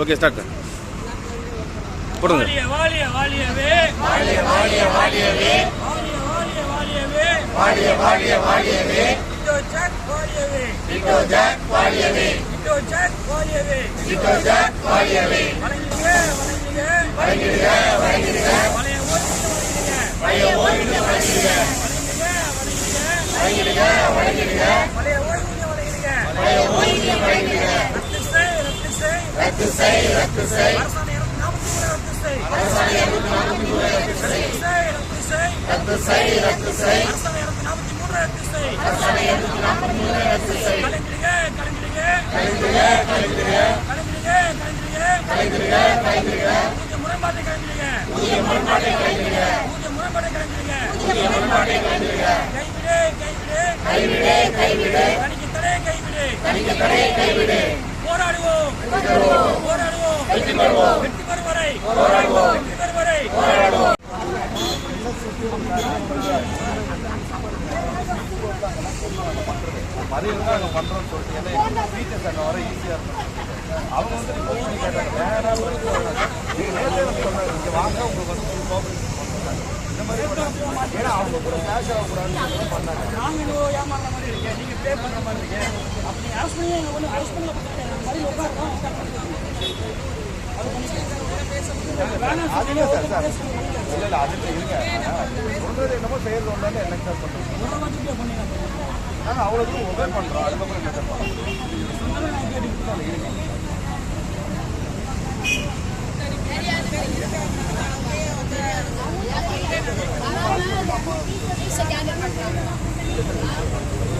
Okay start போடுங்க வாலிய வாலியவே வாலிய வாலிய வாலியவே வாலிய வாலிய வாலியவே வாழிய வாழிய வாழியவே இட்டோ ஜாக் வாலியவே டிட்டோ ஜாக் வாழியவே இட்டோ ஜாக் வாலியவே டிட்டோ ஜாக் வாழியவே வணங்குக வணங்குக வணங்கிடுக ரத்து செய் ரத்து செய். ரத்து செய் ரத்து செய். ரத்து செய் ரத்து மதியம் தான் அங்கே பண்ணுறோம்னு சொல்லிட்டு ஏன்னா டீச்சர்ஸ் அங்கே வர ஈஸியாக இருக்கும் அவங்க வந்து கேட்டாங்க நேராக நீங்கள் சொன்னாங்க இங்கே வாங்க உங்களுக்கு வந்து ஃபுல் கோஆபரேஷன் பண்ணுறாங்க இந்த மாதிரி ஏன்னா அவங்க கூட கேஷ் ஆகக்கூடாதுன்னு பண்ணாங்க மாதிரி நீங்க பே மாதிரி அரசு பண்ணி அரசு மாதிரி அவ்வளவு ஒபே பண்றோம் அதுக்கப்புறம் என்ன பண்ணுறோம் Thank you.